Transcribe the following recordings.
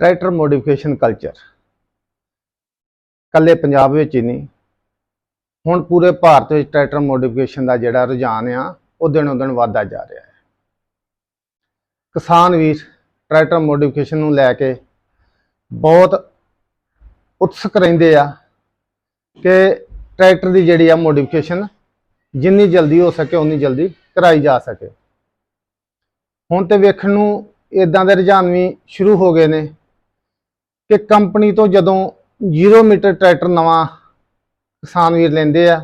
Tractor modification culture. ਕੱਲੇ ਪੰਜਾਬ ਵਿੱਚ ਹੀ ਨਹੀਂ, ਹੁਣ ਪੂਰੇ ਭਾਰਤ ਵਿੱਚ ਟਰੈਕਟਰ ਮੋਡੀਫਿਕੇਸ਼ਨ ਦਾ ਜਿਹੜਾ ਰੁਝਾਨ ਆ, ਉਹ ਦਿਨੋਂ ਦਿਨ ਵਧਦਾ ਜਾ ਰਿਹਾ ਹੈ। ਕਿਸਾਨ ਵੀਰ ਟਰੈਕਟਰ ਮੋਡੀਫਿਕੇਸ਼ਨ ਨੂੰ ਲੈ ਕੇ ਬਹੁਤ ਉਤਸੁਕ ਰਹਿੰਦੇ ਆ ਕਿ ਟਰੈਕਟਰ ਦੀ ਜਿਹੜੀ ਆ ਮੋਡੀਫਿਕੇਸ਼ਨ ਜਿੰਨੀ ਜਲਦੀ ਹੋ ਸਕੇ ਉਨੀ ਜਲਦੀ ਕਰਾਈ ਜਾ ਸਕੇ। ਹੁਣ ਤੇ ਵੇਖਣ ਨੂੰ ਇਦਾਂ ਦੇ ਰੁਝਾਨ ਵੀ ਸ਼ੁਰੂ ਹੋ ਗਏ ਨੇ। ਕਿ ਕੰਪਨੀ ਤੋਂ ਜਦੋਂ 0 ਮੀਟਰ ਟਰੈਕਟਰ ਨਵਾਂ ਕਿਸਾਨ ਵੀਰ ਲੈਂਦੇ ਆ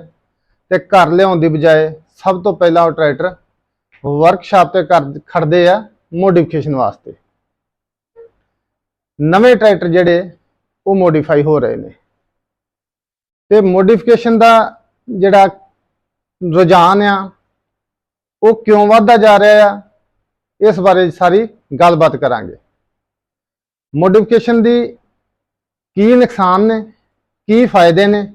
ਤੇ ਘਰ ਲਿਆਉਣ ਦੀ ਬਜਾਏ ਸਭ ਤੋਂ ਪਹਿਲਾਂ ਉਹ ਟਰੈਕਟਰ ਵਰਕਸ਼ਾਪ ਤੇ ਕਰ ਖੜਦੇ ਆ ਮੋਡੀਫਿਕੇਸ਼ਨ ਵਾਸਤੇ। ਨਵੇਂ ਟਰੈਕਟਰ ਜਿਹੜੇ ਉਹ ਮੋਡੀਫਾਈ ਹੋ ਰਹੇ ਨੇ। ਤੇ ਮੋਡੀਫਿਕੇਸ਼ਨ ਦਾ ਜਿਹੜਾ ਰੁਝਾਨ ਆ, ਉਹ ਕਿਉਂ ਵੱਧਦਾ ਜਾ ਰਿਹਾ ਆ, ਇਸ ਬਾਰੇ ਸਾਰੀ ਗੱਲਬਾਤ ਕਰਾਂਗੇ। ਮੋਡੀਫਿਕੇਸ਼ਨ ਦੀ ਕੀ ਨੁਕਸਾਨ ਨੇ, ਕੀ ਫਾਇਦੇ ਨੇ?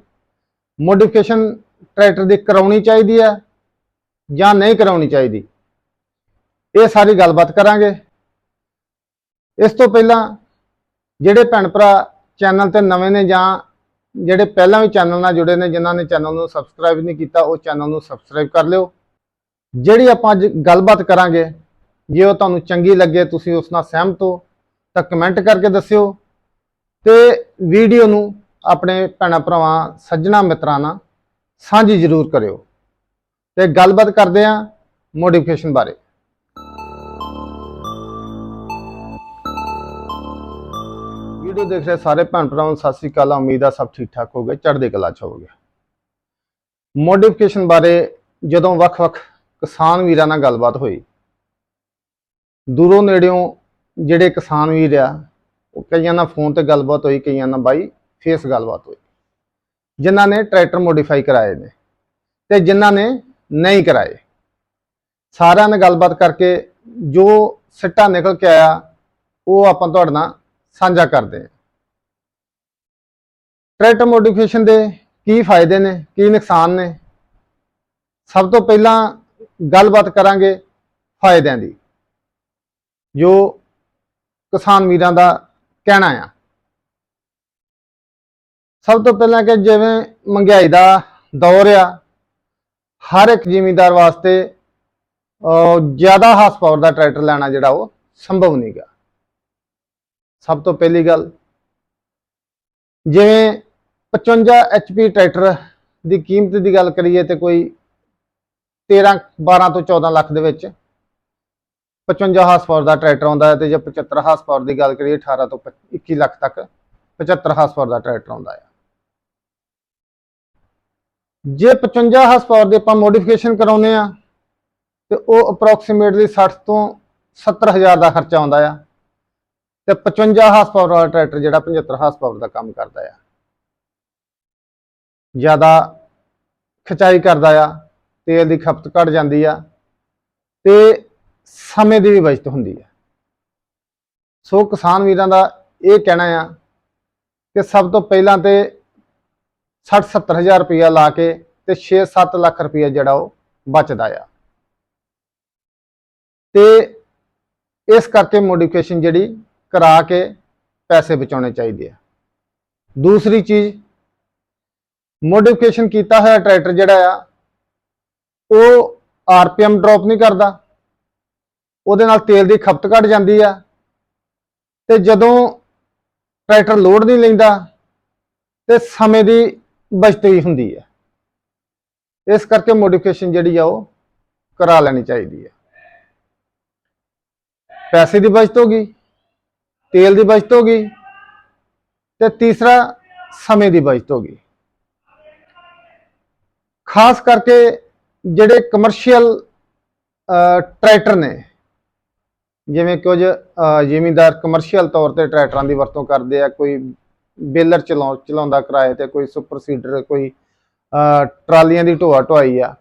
ਮੋਡੀਫਿਕੇਸ਼ਨ ਟਰੈਕਟਰ ਦੀ ਕਰਾਉਣੀ ਚਾਹੀਦੀ ਹੈ ਜਾਂ ਨਹੀਂ ਕਰਾਉਣੀ ਚਾਹੀਦੀ? ਇਹ ਸਾਰੀ ਗੱਲਬਾਤ ਕਰਾਂਗੇ। ਇਸ ਤੋਂ ਪਹਿਲਾਂ ਜਿਹੜੇ ਭੈਣ ਭਰਾ ਚੈਨਲ ਤੇ ਨਵੇਂ ਨੇ ਜਾਂ ਜਿਹੜੇ ਪਹਿਲਾਂ ਵੀ ਚੈਨਲ ਨਾਲ ਜੁੜੇ ਨੇ, ਜਿਨ੍ਹਾਂ ਨੇ ਚੈਨਲ ਨੂੰ ਸਬਸਕ੍ਰਾਈਬ ਨਹੀਂ ਕੀਤਾ, ਉਹ ਚੈਨਲ ਨੂੰ ਸਬਸਕ੍ਰਾਈਬ ਕਰ ਲਿਓ। ਜਿਹੜੀ ਆਪਾਂ ਅੱਜ ਗੱਲਬਾਤ ਕਰਾਂਗੇ, ਜੇ ਉਹ ਤੁਹਾਨੂੰ ਚੰਗੀ ਲੱਗੇ, ਤੁਸੀਂ ਉਸ ਨਾਲ ਸਹਿਮਤ ਹੋ ਤਾਂ ਕਮੈਂਟ ਕਰਕੇ ਦੱਸਿਓ ਤੇ ਵੀਡੀਓ ਨੂੰ ਆਪਣੇ ਭੈਣਾਂ ਭਰਾਵਾਂ, ਸੱਜਣਾ ਮਿੱਤਰਾਂ ਨਾਲ ਸਾਂਝੀ ਜ਼ਰੂਰ ਕਰਿਓ। ਤੇ ਗੱਲਬਾਤ ਕਰਦੇ ਆਂ ਮੋਡੀਫਿਕੇਸ਼ਨ ਬਾਰੇ। ਵੀਡੀਓ ਦੇਖ ਰਹੇ ਸਾਰੇ ਭੈਣ ਭਰਾਵਾਂ ਨੂੰ ਸਤਿ ਸ੍ਰੀ ਅਕਾਲ, ਉਮੀਦ ਆ ਸਭ ਠੀਕ ਠਾਕ ਹੋਗੇ ਚੜ੍ਹਦੇ ਕਲਾ ਚ ਹੋਗੇ ਮੋਡੀਫਿਕੇਸ਼ਨ ਬਾਰੇ ਜਦੋਂ ਵੱਖ-ਵੱਖ ਕਿਸਾਨ ਵੀਰਾਂ ਨਾਲ ਗੱਲਬਾਤ ਹੋਈ, ਦੂਰੋਂ ਨੇੜਿਓਂ ਜਿਹੜੇ ਕਿਸਾਨ ਵੀਰ ਆ, ਉਹ ਕਈਆਂ ਨਾਲ ਫੋਨ ਤੇ ਗੱਲਬਾਤ ਹੋਈ, ਕਈਆਂ ਨਾਲ ਬਾਈ ਫੇਸ ਗੱਲਬਾਤ ਹੋਈ। ਜਿਨ੍ਹਾਂ ਨੇ ਟਰੈਕਟਰ ਮੋਡੀਫਾਈ ਕਰਾਏ ਨੇ ਤੇ ਜਿਨ੍ਹਾਂ ਨੇ ਨਹੀਂ ਕਰਾਏ। ਸਾਰਿਆਂ ਨਾਲ ਗੱਲਬਾਤ ਕਰਕੇ ਜੋ ਸਿੱਟਾ ਨਿਕਲ ਕੇ ਆਇਆ, ਉਹ ਆਪਾਂ ਤੁਹਾਡੇ ਨਾਲ ਸਾਂਝਾ ਕਰਦੇ ਹਾਂ। ਟਰੈਕਟਰ ਮੋਡੀਫਿਕੇਸ਼ਨ ਦੇ ਕੀ ਫਾਇਦੇ ਨੇ, ਕੀ ਨੁਕਸਾਨ ਨੇ? ਸਭ ਤੋਂ ਪਹਿਲਾਂ ਗੱਲਬਾਤ ਕਰਾਂਗੇ ਫਾਇਦਿਆਂ ਦੀ। ਜੋ ਕਿਸਾਨ ਵੀਰਾਂ ਦਾ ਕਹਿਣਾ ਆ। ਸਭ ਤੋਂ ਪਹਿਲਾਂ ਕਿ ਜਿਵੇਂ ਮਹਿੰਗਾਈ ਦਾ ਦੌਰ ਆ, ਹਰ ਇੱਕ ਜ਼ਿਮੀਂਦਾਰ ਵਾਸਤੇ ਜ਼ਿਆਦਾ ਹਾਰਸ ਪਾਵਰ ਦਾ ਟਰੈਕਟਰ ਲੈਣਾ ਜਿਹੜਾ ਉਹ ਸੰਭਵ ਨਹੀਂਗਾ ਸਭ ਤੋਂ ਪਹਿਲੀ ਗੱਲ, ਜਿਵੇਂ 55 HP ਟਰੈਕਟਰ ਦੀ ਕੀਮਤ ਦੀ ਗੱਲ ਕਰੀਏ ਤੇ ਕੋਈ 13 12 ਤੋਂ 14 ਲੱਖ ਦੇ ਵਿੱਚ 55 ਹਾਰਸ ਪਾਵਰ ਦਾ ਟਰੈਕਟਰ ਆਉਂਦਾ ਹੈ ਤੇ ਜੇ 75 ਹਾਰਸ ਪਾਵਰ ਦੀ ਗੱਲ ਕਰੀਏ 18 ਤੋਂ 21 ਲੱਖ ਤੱਕ 75 ਹਾਰਸ ਪਾਵਰ ਦਾ ਟਰੈਕਟਰ ਆਉਂਦਾ ਹੈ। ਜੇ 55 ਹਾਰਸ ਪਾਵਰ ਦੇ ਆਪਾਂ ਮੋਡੀਫਿਕੇਸ਼ਨ ਕਰਾਉਨੇ ਆ ਤੇ ਉਹ ਅਪਰੋਕਸੀਮੇਟਲੀ 60 ਤੋਂ 70000 ਦਾ ਖਰਚਾ ਆਉਂਦਾ ਆ। ਤੇ 55 ਹਾਰਸ ਪਾਵਰ ਵਾਲਾ ਟਰੈਕਟਰ ਜਿਹੜਾ 75 ਹਾਰਸ ਪਾਵਰ ਦਾ ਕੰਮ ਕਰਦਾ ਆ। ਜ਼ਿਆਦਾ ਖਿਚਾਈ ਕਰਦਾ ਆ, ਤੇਲ ਦੀ ਖਪਤ ਘਟ ਜਾਂਦੀ ਆ। ਤੇ ਸਮੇਂ ਦੀ ਵੀ ਬਚਤ ਹੁੰਦੀ ਹੈ। ਸੋ ਕਿਸਾਨ ਵੀਰਾਂ ਦਾ ਇਹ ਕਹਿਣਾ ਆ ਕਿ ਸਭ ਤੋਂ ਪਹਿਲਾਂ ਤੇ 60 ਹਜ਼ਾਰ ਰੁਪਇਆ ਲਾ ਕੇ ਤੇ 6-7 ਲੱਖ ਰੁਪਇਆ ਜਿਹੜਾ ਉਹ ਬਚਦਾ ਆ। ਤੇ ਇਸ ਕਰਕੇ ਮੋਡੀਫਿਕੇਸ਼ਨ ਜਿਹੜੀ ਕਰਾ ਕੇ ਪੈਸੇ ਬਚਾਉਣੇ ਚਾਹੀਦੇ ਆ। ਦੂਸਰੀ ਚੀਜ਼ ਮੋਡੀਫਿਕੇਸ਼ਨ ਕੀਤਾ ਹੋਇਆ ਟਰੈਕਟਰ ਜਿਹੜਾ ਆ, ਉਹ ਆਰਪੀਐਮ ਡ੍ਰੌਪ ਨਹੀਂ ਕਰਦਾ। ਉਹਦੇ ਨਾਲ ਤੇਲ ਦੀ ਖਪਤ ਘਟ ਜਾਂਦੀ ਆ। ਤੇ ਜਦੋਂ ਟਰੈਕਟਰ ਲੋਡ ਨਹੀਂ ਲੈਂਦਾ, ਤੇ ਸਮੇਂ ਦੀ ਬਚਤ ਵੀ ਹੁੰਦੀ ਹੈ ਇਸ ਕਰਕੇ ਮੋਡੀਫਿਕੇਸ਼ਨ ਜਿਹੜੀ ਆ, ਉਹ ਕਰਾ ਲੈਣੀ ਚਾਹੀਦੀ ਹੈ ਪੈਸੇ ਦੀ ਬਚਤ ਹੋ ਗਈ, ਤੇਲ ਦੀ ਬਚਤ ਹੋ ਗਈ, ਤੇ ਤੀਸਰਾ ਸਮੇਂ ਦੀ ਬਚਤ ਹੋ ਗਈ। ਖਾਸ ਕਰਕੇ ਜਿਹੜੇ ਕਮਰਸ਼ੀਅਲ ਟਰੈਕਟਰ ਨੇ ਜਿਵੇਂ ਕੁਝ ਅਹ, ਜ਼ਿਮੀਂਦਾਰ ਕਮਰਸ਼ੀਅਲ ਤੌਰ ਤੇ ਟਰੈਕਟਰਾਂ ਦੀ ਵਰਤੋਂ ਕਰਦੇ ਆ ਕੋਈ ਬੇਲਰ ਚਲਾਉ ਚਲਾਉਂਦਾ ਕਿਰਾਏ ਤੇ ਕੋਈ ਸੁਪਰ ਸੀਡਰ ਕੋਈ ਟਰਾਲੀਆਂ ਦੀ ਢੋਆ ਢੁਆਈ ਆ।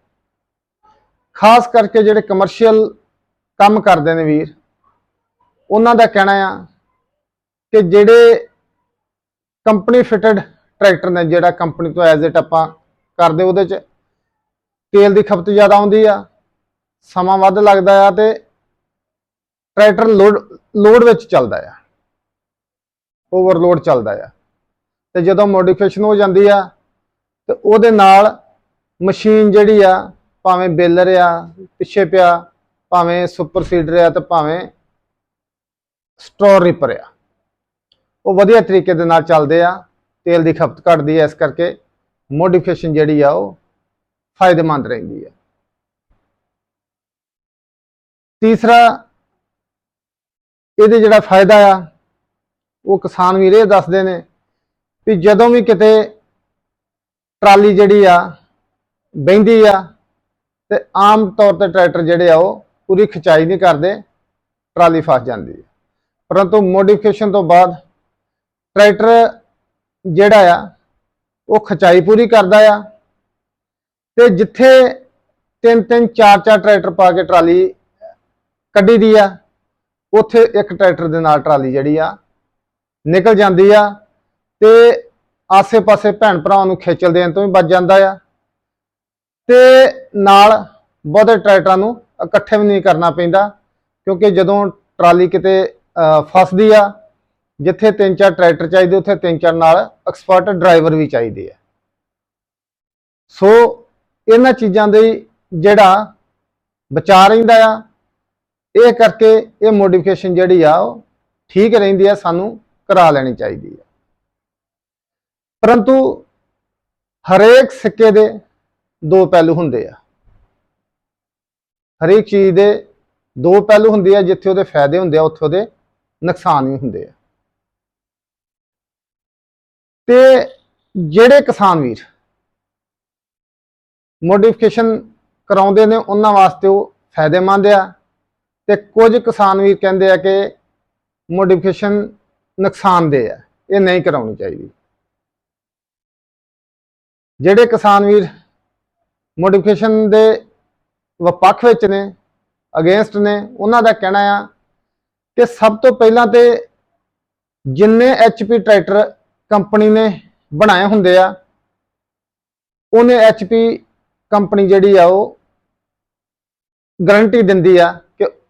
ਖਾਸ ਕਰਕੇ ਜਿਹੜੇ ਕਮਰਸ਼ੀਅਲ ਕੰਮ ਕਰਦੇ ਨੇ ਵੀਰ ਉਹਨਾਂ ਦਾ ਕਹਿਣਾ ਆ ਕਿ ਜਿਹੜੇ ਕੰਪਨੀ ਫਿਟਡ ਟਰੈਕਟਰ ਨੇ ਜਿਹੜਾ ਕੰਪਨੀ ਤੋਂ ਐਜ਼ ਇਟ ਆਪਾਂ ਕਰਦੇ ਉਹਦੇ ਚ ਤੇਲ ਦੀ ਖਪਤ ਜ਼ਿਆਦਾ ਆਉਂਦੀ ਆ ਸਮਾਂ ਵੱਧ ਲੱਗਦਾ ਆ ਤੇ ਟਰੈਕਟਰ ਲੋਡ ਲੋਡ ਵਿੱਚ ਚੱਲਦਾ ਆ। ਓਵਰਲੋਡ ਚੱਲਦਾ ਆ। ਤੇ ਜਦੋਂ ਮੋਡੀਫਿਕੇਸ਼ਨ ਹੋ ਜਾਂਦੀ ਆ, ਤੇ ਉਹਦੇ ਨਾਲ ਮਸ਼ੀਨ ਜਿਹੜੀ ਆ, ਭਾਵੇਂ ਬੇਲਰ ਆ, ਪਿੱਛੇ ਪਿਆ, ਭਾਵੇਂ ਸੁਪਰ ਸੀਡਰ ਆ ਤੇ ਭਾਵੇਂ ਸਟੋਰ ਰਿਪਰ ਆ। ਉਹ ਵਧੀਆ ਤਰੀਕੇ ਦੇ ਨਾਲ ਚੱਲਦੇ ਆ, ਤੇਲ ਦੀ ਖਪਤ ਘਟਦੀ ਹੈ ਇਸ ਕਰਕੇ ਮੋਡੀਫਿਕੇਸ਼ਨ ਜਿਹੜੀ ਆ, ਉਹ ਫਾਇਦੇਮੰਦ ਰਹਿੰਦੀ ਆ। ਤੀਸਰਾ ਇਹਦੇ ਜਿਹੜਾ ਫਾਇਦਾ ਆ, ਉਹ ਕਿਸਾਨ ਵੀਰ ਇਹ ਦੱਸਦੇ ਨੇ ਵੀ ਜਦੋਂ ਵੀ ਕਿਤੇ ਟਰਾਲੀ ਜਿਹੜੀ ਆ ਬਹਿੰਦੀ ਆ ਤੇ ਆਮ ਤੌਰ ਤੇ ਟਰੈਕਟਰ ਜਿਹੜੇ ਆ ਉਹ ਪੂਰੀ ਖਿਚਾਈ ਨਹੀਂ ਕਰਦੇ, ਟਰਾਲੀ ਫਸ ਜਾਂਦੀ ਹੈ ਪਰੰਤੂ ਮੋਡੀਫਿਕੇਸ਼ਨ ਤੋਂ ਬਾਅਦ ਟਰੈਕਟਰ ਜਿਹੜਾ ਆ, ਉਹ ਖਿਚਾਈ ਪੂਰੀ ਕਰਦਾ ਆ ਤੇ ਜਿੱਥੇ ਤਿੰਨ ਤਿੰਨ ਚਾਰ ਚਾਰ ਟਰੈਕਟਰ ਪਾ ਕੇ ਟਰਾਲੀ ਕੱਢੀ ਦੀ ਆ ਉੱਥੇ ਇੱਕ ਟਰੈਕਟਰ ਦੇ ਨਾਲ ਟਰਾਲੀ ਜਿਹੜੀ ਆ ਨਿਕਲ ਜਾਂਦੀ ਆ ਤੇ ਆਸੇ-ਪਾਸੇ ਭੈਣ ਭਰਾਵਾਂ ਨੂੰ ਖੇਚਲ ਦੇਣ ਤੋਂ ਵੀ ਬਚ ਜਾਂਦਾ ਆ। ਤੇ ਨਾਲ ਬਹੁਤੇ ਟਰੈਕਟਰਾਂ ਨੂੰ ਇਕੱਠੇ ਵੀ ਨਹੀਂ ਕਰਨਾ ਪੈਂਦਾ ਕਿਉਂਕਿ ਜਦੋਂ ਟਰਾਲੀ ਕਿਤੇ ਫਸਦੀ ਆ, ਜਿੱਥੇ ਤਿੰਨ ਚਾਰ ਟਰੈਕਟਰ ਚਾਹੀਦੇ, ਉੱਥੇ ਤਿੰਨ ਚਾਰ ਨਾਲ ਐਕਸਪਰਟ ਡਰਾਈਵਰ ਵੀ ਚਾਹੀਦੇ ਆ। ਸੋ ਇਹਨਾਂ ਚੀਜ਼ਾਂ ਦੇ ਜਿਹੜਾ ਬਚਾ ਰਹਿੰਦਾ ਆ ਇਹ ਕਰਕੇ ਇਹ ਮੋਡੀਫਿਕੇਸ਼ਨ ਜਿਹੜੀ ਆ ਉਹ ਠੀਕ ਰਹਿੰਦੀ ਆ, ਸਾਨੂੰ ਕਰਾ ਲੈਣੀ ਚਾਹੀਦੀ ਆ। ਪਰੰਤੂ ਹਰੇਕ ਸਿੱਕੇ ਦੇ ਦੋ ਪਹਿਲੂ ਹੁੰਦੇ ਆ। ਹਰੇਕ ਚੀਜ਼ ਦੇ ਦੋ ਪਹਿਲੂ ਹੁੰਦੇ ਆ, ਜਿੱਥੇ ਉਹਦੇ ਫਾਇਦੇ ਹੁੰਦੇ ਆ, ਉੱਥੇ ਉਹਦੇ ਨੁਕਸਾਨ ਵੀ ਹੁੰਦੇ ਆ। ਤੇ ਜਿਹੜੇ ਕਿਸਾਨ ਵੀਰ ਮੋਡੀਫਿਕੇਸ਼ਨ ਕਰਾਉਂਦੇ ਨੇ, ਉਹਨਾਂ ਵਾਸਤੇ ਉਹ ਫਾਇਦੇਮੰਦ ਆ। ਤੇ ਕੁਝ ਕਿਸਾਨ ਵੀਰ ਕਹਿੰਦੇ ਆ ਕਿ ਮੋਡੀਫਿਕੇਸ਼ਨ ਨੁਕਸਾਨਦੇਹ ਆ, ਇਹ ਨਹੀਂ ਕਰਾਉਣੀ ਚਾਹੀਦੀ। ਜਿਹੜੇ ਕਿਸਾਨ ਵੀਰ ਮੋਡੀਫਿਕੇਸ਼ਨ ਦੇ ਵਿਪੱਖ ਵਿੱਚ ਨੇ, ਅਗੇਂਸਟ ਨੇ, ਉਹਨਾਂ ਦਾ ਕਹਿਣਾ ਆ ਕਿ ਸਭ ਤੋਂ ਪਹਿਲਾਂ ਤੇ ਜਿੰਨੇ ਐਚਪੀ ਟਰੈਕਟਰ ਕੰਪਨੀ ਨੇ ਬਣਾਏ ਹੁੰਦੇ ਆ, ਉਹਨੇ ਐਚਪੀ ਕੰਪਨੀ ਜਿਹੜੀ ਆ ਉਹ ਗਾਰੰਟੀ ਦਿੰਦੀ ਆ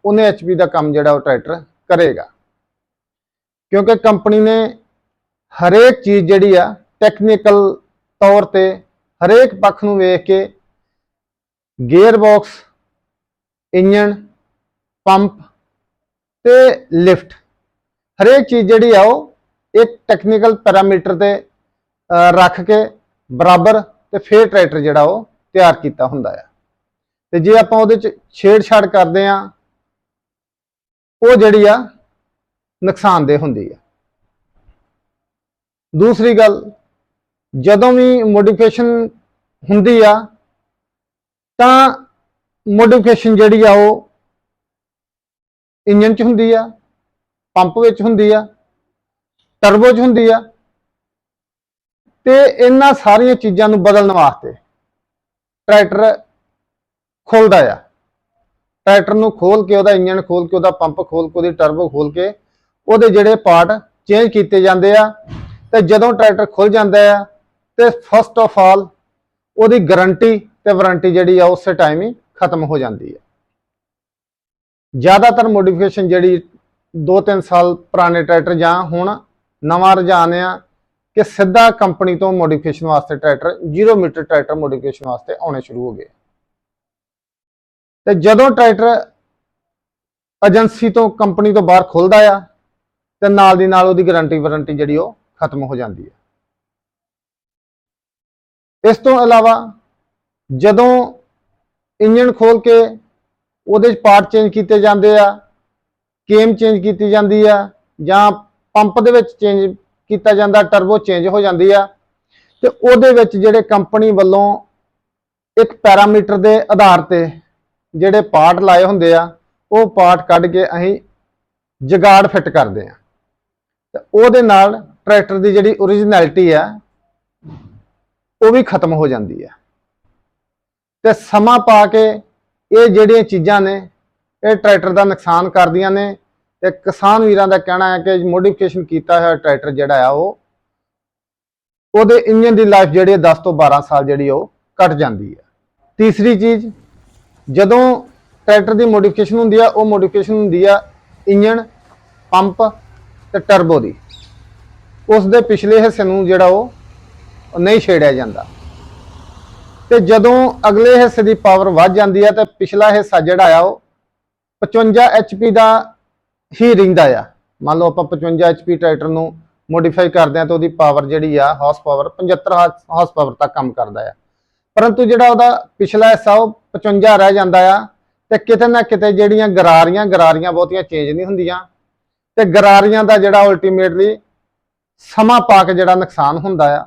ਕਿ ਉਹਨੇ ਐਚਪੀ ਦਾ ਕੰਮ ਜਿਹੜਾ ਉਹ ਟਰੈਕਟਰ ਕਰੇਗਾ। ਕਿਉਂਕਿ ਕੰਪਨੀ ਨੇ ਹਰੇਕ ਚੀਜ਼ ਜਿਹੜੀ ਆ ਟੈਕਨੀਕਲ ਤੌਰ ਤੇ ਹਰੇਕ ਪੱਖ ਨੂੰ ਵੇਖ ਕੇ ਗੇਅਰ ਬਾਕਸ ਇੰਜਨ ਪੰਪ ਤੇ ਲਿਫਟ ਹਰੇਕ ਚੀਜ਼ ਜਿਹੜੀ ਆ ਉਹ ਇੱਕ ਟੈਕਨੀਕਲ ਪੈਰਾਮੀਟਰ ਤੇ ਰੱਖ ਕੇ ਬਰਾਬਰ ਤੇ ਫਿਰ ਟਰੈਕਟਰ ਜਿਹੜਾ ਉਹ ਤਿਆਰ ਕੀਤਾ ਹੁੰਦਾ ਆ। ਤੇ ਜੇ ਆਪਾਂ ਉਹਦੇ ਚ ਛੇੜਛਾੜ ਕਰਦੇ ਆ ਉਹ ਜਿਹੜੀ ਆ ਨੁਕਸਾਨਦੇਹ ਹੁੰਦੀ ਆ। ਦੂਸਰੀ ਗੱਲ, ਜਦੋਂ ਵੀ ਮੋਡੀਫਿਕੇਸ਼ਨ ਹੁੰਦੀ ਆ, ਤਾਂ ਮੋਡੀਫਿਕੇਸ਼ਨ ਜਿਹੜੀ ਆ ਉਹ ਇੰਜਨ 'ਚ ਹੁੰਦੀ ਆ, ਪੰਪ ਵਿੱਚ ਹੁੰਦੀ ਆ ਟਰਬੋ 'ਚ ਹੁੰਦੀ ਆ, ਤੇ ਇਹਨਾਂ ਸਾਰੀਆਂ ਚੀਜ਼ਾਂ ਨੂੰ ਬਦਲਣ ਵਾਸਤੇ ਟਰੈਕਟਰ ਖੋਲਦਾ ਆ। ਟਰੈਕਟਰ ਨੂੰ ਖੋਲ ਕੇ ਉਹਦਾ ਇੰਜਨ ਖੋਲ ਕੇ ਉਹਦਾ ਪੰਪ ਖੋਲ ਕੇ ਉਹਦੀ ਟਰਬੋ ਖੋਲ ਕੇ ਉਹਦੇ ਜਿਹੜੇ ਪਾਰਟ ਚੇਂਜ ਕੀਤੇ ਜਾਂਦੇ ਆ ਤੇ ਜਦੋਂ ਟਰੈਕਟਰ ਖੁੱਲ ਜਾਂਦਾ ਆ ਤੇ ਫਸਟ ਆਫ ਆਲ ਉਹਦੀ ਗਾਰੰਟੀ ਤੇ ਵਾਰੰਟੀ ਜਿਹੜੀ ਆ ਉਸੇ ਟਾਈਮ ਹੀ ਖਤਮ ਹੋ ਜਾਂਦੀ ਹੈ ਜ਼ਿਆਦਾਤਰ ਮੋਡੀਫਿਕੇਸ਼ਨ ਜਿਹੜੀ 2-3 ਸਾਲ ਪੁਰਾਣੇ ਟਰੈਕਟਰ ਜਾਂ ਹੁਣ ਨਵਾਂ ਰੁਝਾਨ ਆ ਕਿ ਸਿੱਧਾ ਕੰਪਨੀ ਤੋਂ ਮੋਡੀਫਿਕੇਸ਼ਨ ਵਾਸਤੇ ਟਰੈਕਟਰ 0 ਮੀਟਰ ਟਰੈਕਟਰ ਮੋਡੀਫਿਕੇਸ਼ਨ ਵਾਸਤੇ ਆਉਣੇ ਸ਼ੁਰੂ ਹੋ ਗਏ। ਤੇ ਜਦੋਂ ਟਰੈਕਟਰ ਏਜੰਸੀ ਤੋਂ, ਕੰਪਨੀ ਤੋਂ ਬਾਹਰ ਖੁੱਲਦਾ ਆ, ਤੇ ਨਾਲ ਦੀ ਨਾਲ ਉਹਦੀ ਗਾਰੰਟੀ ਵਾਰੰਟੀ ਜਿਹੜੀ ਉਹ ਖਤਮ ਹੋ ਜਾਂਦੀ ਹੈ ਇਸ ਤੋਂ ਇਲਾਵਾ ਜਦੋਂ ਇੰਜਨ ਖੋਲ ਕੇ ਉਹਦੇ ਚ ਪਾਰਟ ਚੇਂਜ ਕੀਤੇ ਜਾਂਦੇ ਆ, ਕੇਮ ਚੇਂਜ ਕੀਤੀ ਜਾਂਦੀ ਆ, ਜਾਂ ਪੰਪ ਦੇ ਵਿੱਚ ਚੇਂਜ ਕੀਤਾ ਜਾਂਦਾ, ਟਰਬੋ ਚੇਂਜ ਹੋ ਜਾਂਦੀ ਆ, ਤੇ ਉਹਦੇ ਵਿੱਚ ਜਿਹੜੇ ਕੰਪਨੀ ਵੱਲੋਂ ਇੱਕ ਪੈਰਾਮੀਟਰ ਦੇ ਆਧਾਰ ਤੇ ਜਿਹੜੇ ਪਾਰਟ ਲਾਏ ਹੁੰਦੇ ਆ, ਉਹ ਪਾਰਟ ਕੱਢ ਕੇ ਅਸੀਂ ਜਗਾੜ ਫਿੱਟ ਕਰਦੇ ਆ। ਤੇ ਉਹਦੇ ਨਾਲ ਟਰੈਕਟਰ ਦੀ ਜਿਹੜੀ ਓਰੀਜਨੈਲਿਟੀ ਆ, ਉਹ ਵੀ ਖਤਮ ਹੋ ਜਾਂਦੀ ਹੈ ਤੇ ਸਮਾਂ ਪਾ ਕੇ ਇਹ ਜਿਹੜੀਆਂ ਚੀਜ਼ਾਂ ਨੇ, ਇਹ ਟਰੈਕਟਰ ਦਾ ਨੁਕਸਾਨ ਕਰਦੀਆਂ ਨੇ। ਤੇ ਕਿਸਾਨ ਵੀਰਾਂ ਦਾ ਕਹਿਣਾ ਹੈ ਕਿ ਮੋਡੀਫਿਕੇਸ਼ਨ ਕੀਤਾ ਹੋਇਆ ਟਰੈਕਟਰ ਜਿਹੜਾ ਆ, ਉਹ ਉਹਦੇ ਇੰਜਨ ਦੀ ਲਾਈਫ ਜਿਹੜੀ ਹੈ 10 ਤੋਂ 12 ਸਾਲ ਜਿਹੜੀ ਉਹ ਘਟ ਜਾਂਦੀ ਹੈ ਤੀਸਰੀ ਚੀਜ਼ ਜਦੋਂ ਟਰੈਕਟਰ ਦੀ ਮੋਡੀਫਿਕੇਸ਼ਨ ਹੁੰਦੀ ਆ, ਉਹ ਮੋਡੀਫਿਕੇਸ਼ਨ ਹੁੰਦੀ ਆ ਇੰਜਨ ਪੰਪ ਤੇ ਟਰਬੋ ਦੀ। ਉਸ ਦੇ ਪਿਛਲੇ ਹਿੱਸੇ ਨੂੰ ਜਿਹੜਾ ਉਹ ਨਹੀਂ ਛੇੜਿਆ ਜਾਂਦਾ। ਤੇ ਜਦੋਂ ਅਗਲੇ ਹਿੱਸੇ ਦੀ ਪਾਵਰ ਵੱਧ ਜਾਂਦੀ ਹੈ ਤਾਂ ਪਿਛਲਾ ਹਿੱਸਾ ਜਿਹੜਾ ਆ ਉਹ 55 HP ਦਾ ਹੀ ਰਹਿੰਦਾ ਆ। ਮੰਨ ਲਓ ਆਪਾਂ 55 HP ਟਰੈਕਟਰ ਨੂੰ ਮੋਡੀਫਾਈ ਕਰਦੇ ਆ ਤਾਂ ਉਹਦੀ ਪਾਵਰ ਜਿਹੜੀ ਆ ਹਾਰਸ ਪਾਵਰ 75 ਹਾਰਸ ਪਾਵਰ ਤੱਕ ਕੰਮ ਕਰਦਾ ਆ। ਪਰੰਤੂ ਜਿਹੜਾ ਉਹਦਾ ਪਿਛਲਾ ਹਿੱਸਾ ਉਹ 55 ਰਹਿ ਜਾਂਦਾ ਆ ਤੇ ਕਿਤੇ ਨਾ ਕਿਤੇ ਜਿਹੜੀਆਂ ਗਰਾਰੀਆਂ ਗਰਾਰੀਆਂ ਬਹੁਤੀਆਂ ਚੇਂਜ ਨਹੀਂ ਹੁੰਦੀਆਂ। ਤੇ ਗਰਾਰੀਆਂ ਦਾ ਜਿਹੜਾ ਅਲਟੀਮੇਟਲੀ ਸਮਾਂ ਪਾ ਕੇ ਜਿਹੜਾ ਨੁਕਸਾਨ ਹੁੰਦਾ ਆ।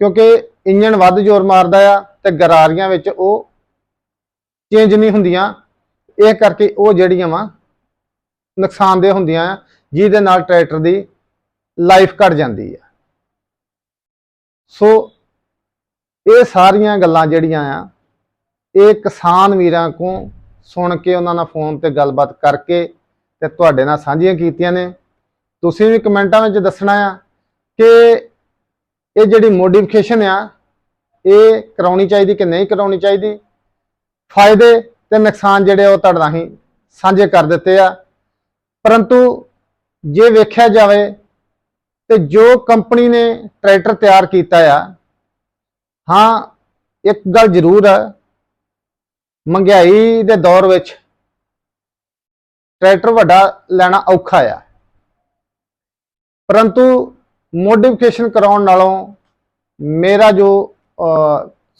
ਕਿਉਂਕਿ ਇੰਜਣ ਵੱਧ ਜ਼ੋਰ ਮਾਰਦਾ ਆ ਤੇ ਗਰਾਰੀਆਂ ਵਿੱਚ ਉਹ ਚੇਂਜ ਨਹੀਂ ਹੁੰਦੀਆਂ। ਇਹ ਕਰਕੇ ਉਹ ਜਿਹੜੀਆਂ ਵਾ ਨੁਕਸਾਨਦੇ ਹੁੰਦੀਆਂ ਆ, ਜਿਹਦੇ ਨਾਲ ਟਰੈਕਟਰ ਦੀ ਲਾਈਫ ਘਟ ਜਾਂਦੀ ਆ। ਸੋ ਇਹ ਸਾਰੀਆਂ ਗੱਲਾਂ ਜਿਹੜੀਆਂ ਆ ਇਹ ਕਿਸਾਨ ਵੀਰਾਂ ਕੋ ਸੁਣ ਕੇ ਉਹਨਾਂ ਨਾਲ ਫੋਨ ਤੇ ਗੱਲਬਾਤ ਕਰਕੇ ਤੇ ਤੁਹਾਡੇ ਨਾਲ ਸਾਂਝੀਆਂ ਕੀਤੀਆਂ ਨੇ। ਤੁਸੀਂ ਵੀ ਕਮੈਂਟਾਂ ਵਿੱਚ ਦੱਸਣਾ ਆ ਕਿ ਇਹ ਜਿਹੜੀ ਮੋਡੀਫਿਕੇਸ਼ਨ ਆ, ਇਹ ਕਰਾਉਣੀ ਚਾਹੀਦੀ ਕਿ ਨਹੀਂ ਕਰਾਉਣੀ ਚਾਹੀਦੀ? ਫਾਇਦੇ ਤੇ ਨੁਕਸਾਨ ਜਿਹੜੇ ਉਹ ਤੁਹਾਡੇ ਨਾਲ ਹੀ ਸਾਂਝੇ ਕਰ ਦਿੱਤੇ ਆ। ਪਰੰਤੂ ਜੇ ਵੇਖਿਆ ਜਾਵੇ ਤੇ ਜੋ ਕੰਪਨੀ ਨੇ ਟਰੈਕਟਰ ਤਿਆਰ ਕੀਤਾ ਆ, ਹਾਂ, ਇੱਕ ਗੱਲ ਜ਼ਰੂਰ ਆ ਮਹਿੰਗਾਈ ਦੇ ਦੌਰ ਵਿੱਚ ਟਰੈਕਟਰ ਵੱਡਾ ਲੈਣਾ ਔਖਾ ਆ। ਪਰੰਤੂ ਮੋਡੀਫਿਕੇਸ਼ਨ ਕਰਾਉਣ ਨਾਲੋਂ ਮੇਰਾ ਜੋ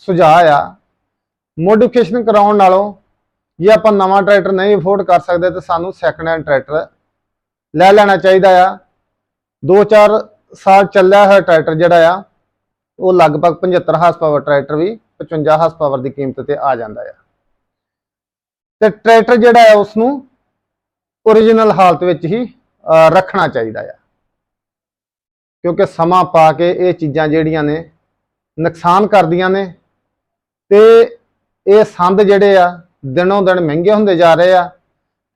ਸੁਝਾਅ ਆ, ਮੋਡੀਫਿਕੇਸ਼ਨ ਕਰਾਉਣ ਨਾਲੋਂ ਜੇ ਆਪਾਂ ਨਵਾਂ ਟਰੈਕਟਰ ਨਹੀਂ ਅਫੋਰਡ ਕਰ ਸਕਦੇ ਤਾਂ ਸਾਨੂੰ ਸੈਕੰਡ ਹੈਂਡ ਟਰੈਕਟਰ ਲੈ ਲੈਣਾ ਚਾਹੀਦਾ ਆ। 2-4 ਸਾਲ ਚੱਲਿਆ ਹੋਇਆ ਟਰੈਕਟਰ ਜਿਹੜਾ ਆ, ਉਹ ਲਗਭਗ 75 ਹਾਰਸ ਪਾਵਰ ਟਰੈਕਟਰ ਵੀ 55 ਹਾਰਸ ਪਾਵਰ ਦੀ ਕੀਮਤ ਤੇ ਆ ਜਾਂਦਾ ਆ। ਤੇ ਟਰੈਕਟਰ ਜਿਹੜਾ ਹੈ ਉਸ ਨੂੰ ਓਰੀਜਨਲ ਹਾਲਤ ਵਿੱਚ ਹੀ ਰੱਖਣਾ ਚਾਹੀਦਾ ਆ। ਕਿਉਂਕਿ ਸਮਾਂ ਪਾ ਕੇ ਇਹ ਚੀਜ਼ਾਂ ਜਿਹੜੀਆਂ ਨੇ ਨੁਕਸਾਨ ਕਰਦੀਆਂ ਨੇ ਤੇ ਇਹ ਸੰਦ ਜਿਹੜੇ ਆ, ਦਿਨੋਂ ਦਿਨ ਮਹਿੰਗੇ ਹੁੰਦੇ ਜਾ ਰਹੇ ਆ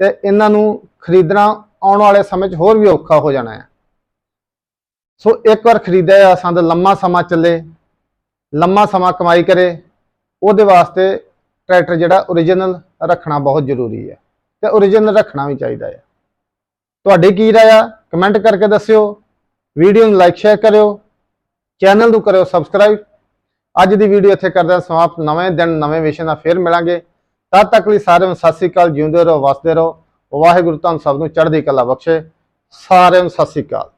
ਤੇ ਇਹਨਾਂ ਨੂੰ ਖਰੀਦਣਾ ਆਉਣ ਵਾਲੇ ਸਮੇਂ 'ਚ ਹੋਰ ਵੀ ਔਖਾ ਹੋ ਜਾਣਾ ਹੈ ਸੋ ਇੱਕ ਵਾਰ ਖਰੀਦਿਆ ਹੋਇਆ ਸੰਦ, ਲੰਮਾ ਸਮਾਂ ਚੱਲੇ, ਲੰਮਾ ਸਮਾਂ ਕਮਾਈ ਕਰੇ, ਉਹਦੇ ਵਾਸਤੇ ਟਰੈਕਟਰ ਜਿਹੜਾ ਓਰੀਜਨਲ ਰੱਖਣਾ ਬਹੁਤ ਜ਼ਰੂਰੀ ਹੈ ਤੇ ਓਰੀਜਨਲ ਰੱਖਣਾ ਵੀ ਚਾਹੀਦਾ ਹੈ। ਤੁਹਾਡੀ ਕੀ ਰਾਏ ਆ? ਕਮੈਂਟ ਕਰਕੇ ਦੱਸਿਓ। ਵੀਡੀਓ ਨੂੰ ਲਾਈਕ ਸ਼ੇਅਰ ਕਰਿਓ। ਚੈਨਲ ਨੂੰ ਕਰਿਓ ਸਬਸਕ੍ਰਾਈਬ ਅੱਜ ਦੀ ਵੀਡੀਓ ਇੱਥੇ ਕਰਦੇ ਹਾਂ ਸਮਾਪਤ। ਨਵੇਂ ਦਿਨ, ਨਵੇਂ ਵਿਸ਼ੇ ਨਾਲ ਫੇਰ ਮਿਲਾਂਗੇ। ਤਦ ਤੱਕ ਲਈ ਸਾਰਿਆਂ ਨੂੰ ਸਤਿ ਸ੍ਰੀ ਅਕਾਲ। ਜਿਉਂਦੇ ਰਹੋ, ਵਸਦੇ ਰਹੋ। ਵਾਹਿਗੁਰੂ ਤੁਹਾਨੂੰ ਸਭ ਨੂੰ ਚੜ੍ਹਦੀ ਕਲਾ ਬਖਸ਼ੇ। ਸਾਰਿਆਂ ਨੂੰ ਸਤਿ ਸ੍ਰੀ ਅਕਾਲ।